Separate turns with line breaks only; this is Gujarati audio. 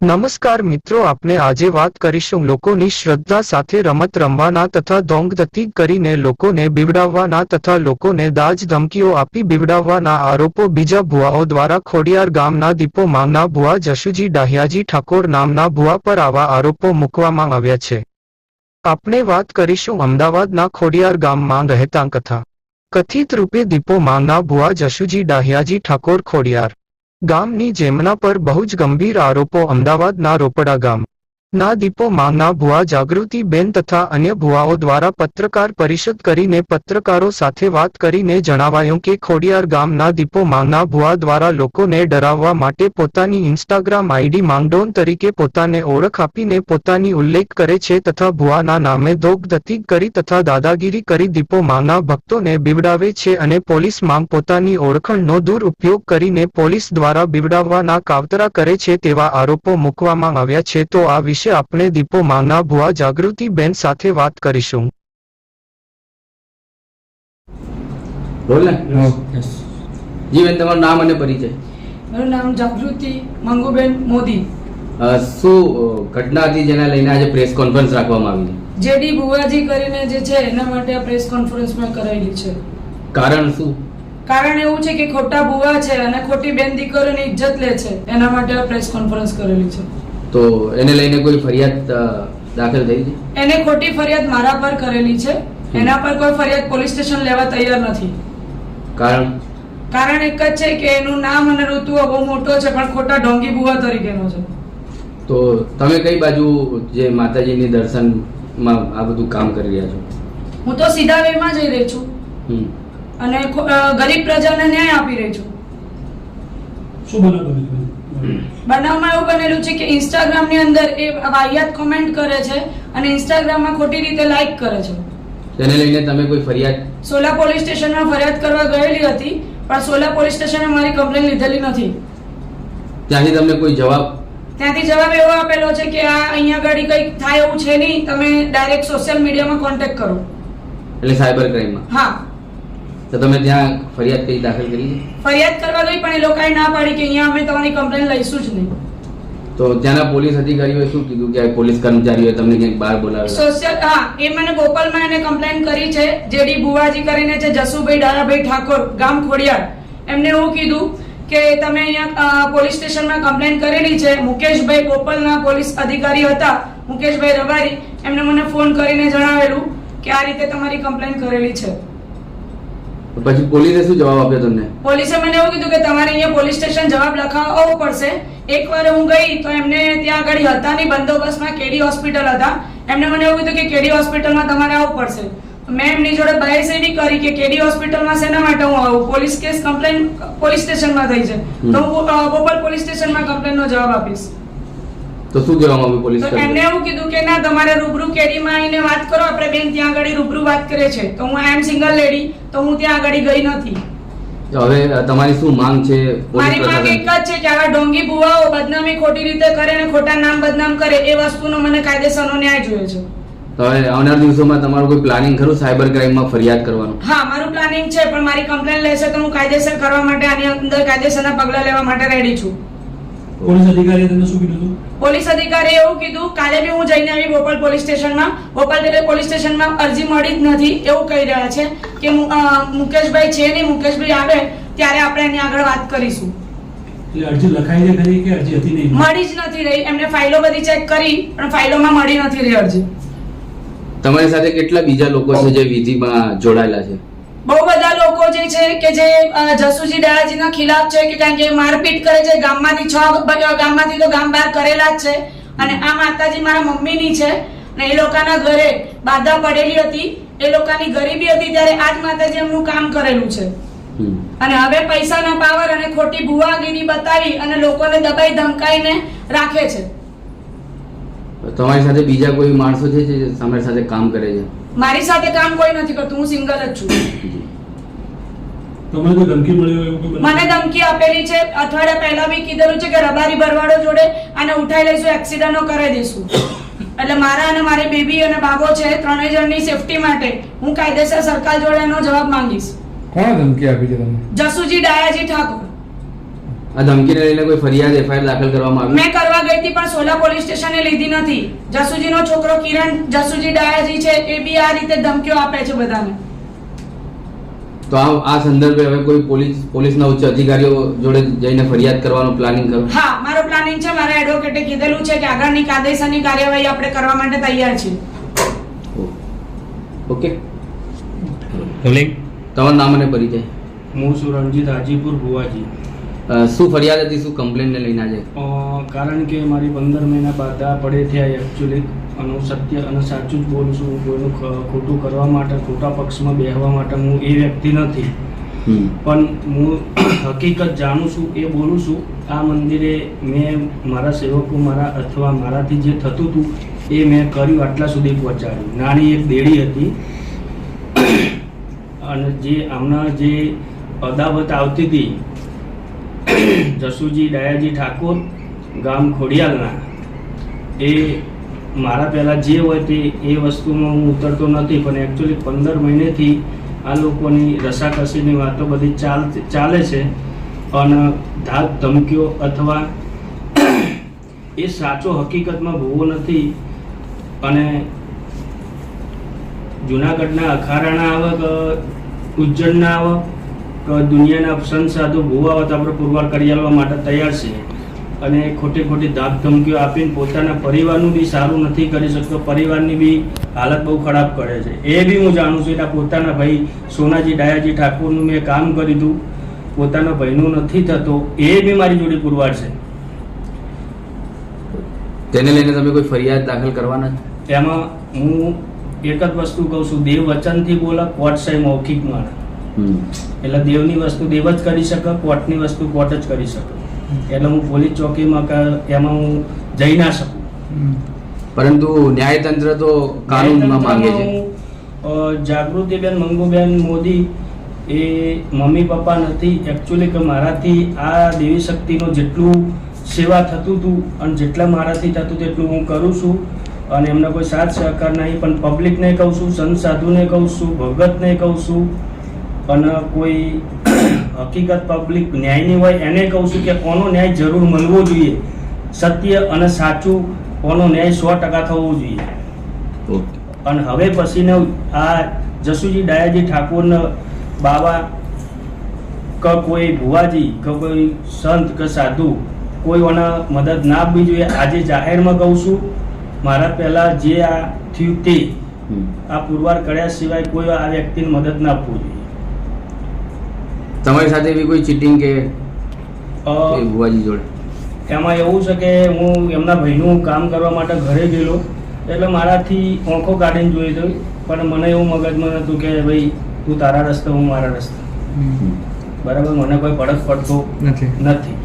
નમસ્કાર મિત્રો આપણે આજે વાત કરીશું લોકોની શ્રદ્ધા સાથે રમત રમવાના તથા દોંગદતી કરીને લોકોને બીવડાવવાના તથા લોકોને દાજ ધમકીઓ આપી બીવડાવવાના આરોપો બીજા ભુવાઓ દ્વારા ખોડિયાર ગામના દીપો માંગના ભુવા જશુજી ડાહિયાજી ઠાકોર નામના ભુવા પર આવા આરોપો મૂકવામાં આવ્યા છે. આપણે વાત કરીશું અમદાવાદના ખોડિયાર ગામમાં રહેતા કથા. કથિત રૂપે દીપો માંગના ભુવા જશુજી ડાહિયાજી ઠાકોર ખોડિયાર. ગામની જેમના પર બહુ જ ગંભીર આરોપો અમદાવાદના રોપડા ગામ. ના દીપો ના ભુવા જાગૃતિ બેન તથા અન્ય ભુવાઓ દ્વારા પત્રકાર પરિષદ કરીને પત્રકારો સાથે વાત કરીને જણાવાયું કે ખોડિયાર ગામના દીપો ના ભુવા દ્વારા લોકોને ડરાવવા માટે પોતાની ઇન્સ્ટાગ્રામ આઈડી માંગડોન તરીકે પોતાને ઓળખ આપીને પોતાની ઉલ્લેખ કરે છે તથા ભુવાના નામે દોગધતી કરી તથા દાદાગીરી કરી દીપો માંગના ભક્તોને બીવડાવે છે અને પોલીસ માંગ પોતાની ઓળખણનો દુરુપયોગ કરીને પોલીસ દ્વારા બીવડાવવાના કાવતરા કરે છે તેવા આરોપો મૂકવામાં આવ્યા છે. તો આ વિશે આપણે દીપો માંગના ભુવા જાગૃતિબેન સાથે વાત કરીશું.
બોલ ને જી બેન તમારું નામ અને પરિચય.
મારું નામ જાગૃતિ મંગુબેન મોદી.
શું ઘટના હતી જેના લઈને આજે પ્રેસ કોન્ફરન્સ રાખવામાં આવી છે?
જેડી બુવાજી કરીને જે છે એના માટે આ પ્રેસ કોન્ફરન્સ મેં કરાયેલી છે.
કારણ શું?
કારણ એવું છે કે ખોટા બુવા છે અને ખોટી બેન દીકરીઓની ઇજ્જત લે છે. એના માટે આ પ્રેસ કોન્ફરન્સ કરેલી છે.
તો એને લઈને કોઈ ફરિયાદ દાખલ થઈ છે?
એને ખોટી ફરિયાદ મારા પર કરેલી છે. એના પર કોઈ ફરિયાદ પોલીસ સ્ટેશન લેવા તૈયાર નથી.
કારણ?
કારણ એક જ છે કે એનું નામ અને ઋતુ બહુ મોટો છે પણ ખોટા ઢોંગી બુવા તરીકેનો છે.
તો તમે કઈ બાજુ જે માતાજીની દર્શનમાં આ બધું કામ કરી રહ્યા છો?
હું તો સીધા વેમાં જઈ રહી છું. અને ગરીબ પ્રજાને ન્યાય આપી રહી છું.
શું બનાવ બન્યો
બનાવમાં એવું બનેલું છે કે ઇન્સ્ટાગ્રામની અંદર એ વાહિયાત કોમેન્ટ કરે છે અને ઇન્સ્ટાગ્રામમાં ખોટી રીતે લાઈક કરે છે.
તેને લઈને તમે કોઈ ફરિયાદ
સોલા પોલીસ સ્ટેશનમાં ફરિયાદ કરવા ગયેલી હતી પણ સોલા પોલીસ સ્ટેશને મારી કમ્પ્લેન લીધેલી નથી.
ત્યાંથી તમને કોઈ જવાબ?
ત્યાંથી જવાબ એવો આપેલો છે કે આ અહીંયા આગળ કંઈક થાય એવું છે નહીં તમે ડાયરેક્ટ સોશિયલ મીડિયામાં કોન્ટેક્ટ કરો.
એટલે સાયબર ક્રાઇમમાં
હા.
તો તમે ત્યાં ફરિયાદ કઈ દાખલ કરી
ફરિયાદ કરવા ગઈ પણ એ લોકોએ ના પાડી કે અહીંયા અમે તમારી કમ્પ્લેન લઈશું જ નહીં.
તો ત્યાંના પોલીસ અધિકારીઓએ શું કીધું કે પોલીસ કર્મચારીઓએ તમને ક્યાંક બહાર બોલાવ્યા?
સોશિયલ હા એ મને ગોપાલમાં એને કમ્પ્લેન કરી છે જેડી બુવાજી કરીને છે જસુભાઈ ડારાભાઈ ઠાકોર ગામ ખોડિયાર. એમને એવું કીધું કે તમે અહીંયા પોલીસ સ્ટેશનમાં કમ્પ્લેન કરેલી છે મુકેશભાઈ ગોપાલના પોલીસ અધિકારી હતા મુકેશભાઈ રબારી એમને મને ફોન કરીને જણાવેલું કે આ રીતે તમારી કમ્પ્લેન કરેલી છે.
પછી પોલીસે શું જવાબ આપ્યો તમને?
પોલીસે મને એવું કીધું કે તમારે અહીંયા પોલીસ સ્ટેશન જવાબ લખાવવો પડશે. એકવાર હું ગઈ તો એમને ત્યાં આગળ હતા નહીં બંદોબસ્તમાં કેડી હોસ્પિટલ હતા. એમને મને એવું કીધું કે કેડી હોસ્પિટલમાં તમારે આવવું પડશે. મેં એમની જોડે બહેસ કરી કે કેડી હોસ્પિટલમાં શેના માટે હું આવું? પોલીસ કેસ કમ્પ્લેન પોલીસ સ્ટેશનમાં થઈ છે. તો હું બોપલ પોલીસ સ્ટેશનમાં કમ્પ્લેનનો જવાબ આપીશ.
તો શું કહેવામાં આવ્યું પોલીસ
તો એમને એવું કીધું કે ના તમારે રૂબરૂ કેરીમાં આવીને વાત કરો આપણે બેન ત્યાં આગળ રૂબરૂ વાત કરે છે. તો હું આઈ એમ સિંગલ લેડી તો હું ત્યાં આગળ ગઈ નથી.
હવે તમારી શું માંગ છે
મારી માંગ એક જ છે કે આવા ડોંગી ભુવાઓ બદનામી ખોટી રીતે કરે અને ખોટા નામ બદનામ કરે એ વસ્તુનો મને કાયદેસરનો ન્યાય જોઈએ છે.
તો હવે આવનાર દિવસોમાં તમારું કોઈ પ્લાનિંગ ખરું સાયબર ક્રાઇમમાં ફરિયાદ કરવાનું?
હા મારું પ્લાનિંગ છે પણ મારી કમ્પ્લેન લેશે તો હું કાયદેસર કરવા માટે આની અંદર કાયદેસરના પગલાં લેવા માટે રેડી છું.
પોલીસ અધિકારીએ તમને શું કીધું
પોલીસ અધિકારીએ એવું કીધું કાલે બી હું જઈને આવી બોપલ પોલીસ સ્ટેશનમાં. બોપલ રેલવે પોલીસ સ્ટેશનમાં અરજી મળી જ નથી. એવું કહી રહ્યા છે કે મુકેશભાઈ છે નહીં મુકેશભાઈ આવે ત્યારે આપણે એની આગળ વાત કરીશું.
અરજી લખાઈ છે ખરી કે અરજી હતી નહીં?
મળી જ નથી રહી. એમને ફાઇલો બધી ચેક કરી પણ ફાઇલોમાં મળી નથી રહી અરજી.
તમારી સાથે કેટલા બીજા લોકો છે જે વિધિમાં જોડાયેલા છે?
બહુ બધા લોકો જે છે કે જે જસુજી દયાજીના ખિલાફ છે કે કારણ કે મારપીટ કરે છે ગામમાંથી છ ગામમાંથી તો ગામ બહાર કરેલા જ છે. અને આ માતાજી મારા મમ્મીની છે. અને એ લોકોના ઘરે બાધા પડેલી હતી. એ લોકોની ગરીબી હતી ત્યારે આ જ માતાજી એમનું કામ કરેલું છે. અને હવે પૈસાના પાવર અને ખોટી ભુવાગીરી બતાવી અને લોકોને દબાઈ ધમકાઈને રાખે છે.
તમારી સાથે બીજા કોઈ માણસો છે જે તમારી સાથે કામ કરે છે?
મારી સાથે કામ કોઈ નથી કરતું હું સિંગલ જ છું.
તમને કોઈ ધમકી મળ્યો એવું કોઈ
મને ધમકી આપેલી છે. અઠવાડિયા પહેલા બી કીધેલું છે કે રબારી ભરવાડો જોડે આને ઉઠાઈ લઈશું એક્સિડન્ટો કરાવી દઈશું. એટલે મારા અને મારી બેબી અને બાબો છે ત્રણેય જણની સેફટી માટે હું કાયદેસર સરકાર જોડે એનો જવાબ માંગીશ.
કોણ ધમકી આપી છે તમને?
જસુજી ડાયાજી ઠાકોર.
આ ધમકીને લઈને કોઈ ફરિયાદ એફઆઈઆર દાખલ કરવામાં આવી?
મેં કરવા ગઈ હતી પણ સોલા પોલીસ સ્ટેશને લીધી નથી. જસુજીનો છોકરો કિરણ જસુજી ડાયાજી છે એ બી આ રીતે ધમકીઓ આપે છે બધાને.
તો આ આ સંદર્ભે હવે કોઈ પોલીસ પોલીસના ઉચ્ચ અધિકારીઓ જોડે જઈને ફરિયાદ કરવાનું પ્લાનિંગ કરો?
હા મારો પ્લાનિંગ છે મારા એડવોકેટે કીધેલું છે કે આગળની કાયદેસરની કાર્યવાહી આપણે કરવા માટે તૈયાર છીએ.
ઓકે. તમારું નામ અને પરિચય?
હું સુરણજીત હાજીપુર ભુવાજી.
શું ફરિયાદ હતી શું કમ્પ્લેનને લઈને આજે?
કારણ કે મારી પંદર મહિના બાદ પડે થયા એકચ્યુઅલી અને હું સત્ય અને સાચું જ બોલું છું. કોઈનું ખોટું કરવા માટે ખોટા પક્ષમાં બેહવા માટે હું એ વ્યક્તિ નથી. પણ હું હકીકત જાણું છું એ બોલું છું. આ મંદિરે મેં મારા સેવકો મારા અથવા મારાથી જે થતું હતું એ મેં કર્યું આટલા સુધી પહોંચાડ્યું. નાની એક દેડી હતી. અને જે આમના જે અદાવત આવતી હતી જસુજી દયાજી ઠાકોર, ગામ ખોડિયાલના. એ મારા પહેલાં જે હોય તે, એ વસ્તુમાં હું ઉતરતો નથી, પણ એકચ્યુઅલી પંદર મહિનેથી આ લોકોની રસાકસીની વાતો બધી ચાલ, ચાલે છે. અને ધાક ધમકીઓ અથવા એ સાચો હકીકતમાં ભૂવો નથી. અને જુનાગઢના અખારાના આવે કે ઉજ્જૈનના આવે દુનિયાના સંત સાધુ ભૂવા આવે આપણે પુરવાર કરી આલવા માટે તૈયાર છીએ અને ખોટી ખોટી ધાક ધમકીઓ આપીને પોતાના પરિવારનું બી સારું નથી કરી શકતો પરિવારની બી હાલત બહુ ખરાબ કરે છે. એ બી હું જાણું છું એના પોતાના ભાઈ સોનાજી ડાયાજી ઠાકોરનું મેં કામ કર્યું હતું પોતાના ભાઈનું નથી થતો એ બી મારી જોડે પુરવાર છે.
તેને લઈને તમે કોઈ ફરિયાદ દાખલ કરવાના?
એમાં હું એક જ વસ્તુ કહું છું દેવ વચનથી બોલા કોટ સાહેબ મૌખિક
હમ.
એટલે દેવની વસ્તુ દેવ જ કરી શકે કોર્ટની વસ્તુ કોર્ટ જ કરી શકે. એટલે હું પોલીસ ચોકીમાં કે એમાં હું જઈ ના શકું.
પરંતુ ન્યાયતંત્ર તો કાનૂનમાં માંગે છે.
જાગૃતિબેન મંગુબેન મોદી એ મમ્મી પપ્પા નથી. એકચ્યુઅલી કે મારાથી આ દેવી શક્તિનો જેટલું સેવા થતું હતું અને જેટલા મારાથી થતું તેટલું હું કરું છું. અને એમને કોઈ સાથ સહકાર નહીં પણ પબ્લિકને કહું છું સંત સાધુને કહું છું ભગતને કહું છું. અને કોઈ હકીકત પબ્લિક ન્યાયની હોય એને કહું છું કે કોનો ન્યાય જરૂર મળવો જોઈએ? સત્ય અને સાચું કોનો ન્યાય સો ટકા થવો જોઈએ. અને હવે પછીને આ જસુજી ડાયાજી ઠાકોરને બાબા કે કોઈ ભુવાજી કે કોઈ સંત કે સાધુ કોઈ ઓના મદદ ના આપવી જોઈએ. આજે જાહેરમાં કહું છું મારા પહેલાં જે આ થયું તે આ પુરવાર કર્યા સિવાય કોઈ આ વ્યક્તિને મદદ ના આપવું જોઈએ.
તમારી સાથે એવી કોઈ ચીટિંગ કે ભુવાજી જોડે?
એમાં એવું છે કે હું એમના ભાઈનું કામ કરવા માટે ઘરે ગયેલો એટલે મારાથી ઓંખો કાઢીને જોઈ તો પણ મને એવું મગજમાં નહોતું કે ભાઈ તું તારા રસ્તે હું મારા રસ્તે. બરાબર? મને કોઈ ફરક પડતો
નથી.
નથી.